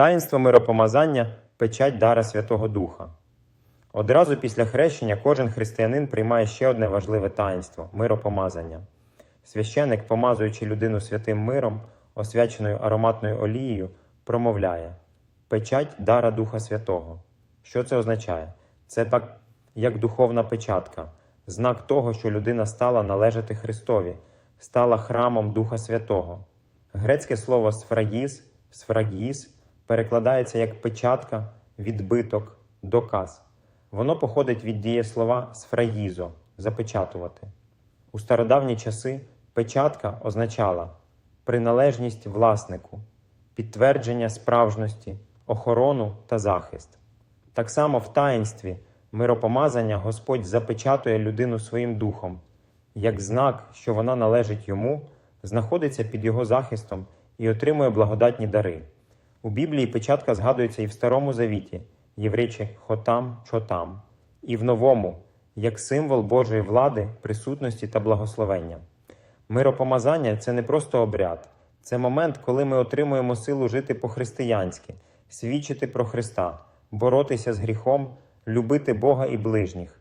Таїнство миропомазання печать дара Святого Духа. Одразу після хрещення кожен християнин приймає ще одне важливе таїнство миропомазання. Священик, помазуючи людину святим миром, освяченою ароматною олією, промовляє печать дара Духа Святого. Що це означає? Це так, як духовна печатка, знак того, що людина стала належати Христові, стала храмом Духа Святого. Грецьке слово сфрагіс, сфрагіс перекладається як печатка, відбиток, доказ. Воно походить від дієслова сфрагізо запечатувати. У стародавні часи печатка означала приналежність власнику, підтвердження справжності, охорону та захист. Так само в таїнстві миропомазання Господь запечатує людину своїм духом, як знак, що вона належить йому, знаходиться під його захистом і отримує благодатні дари. У Біблії печатка згадується і в Старому Завіті, єврейче хотам чотам, і в Новому, як символ Божої влади, присутності та благословення. Миропомазання це не просто обряд, це момент, коли ми отримуємо силу жити по-християнськи, свідчити про Христа, боротися з гріхом, любити Бога і ближніх,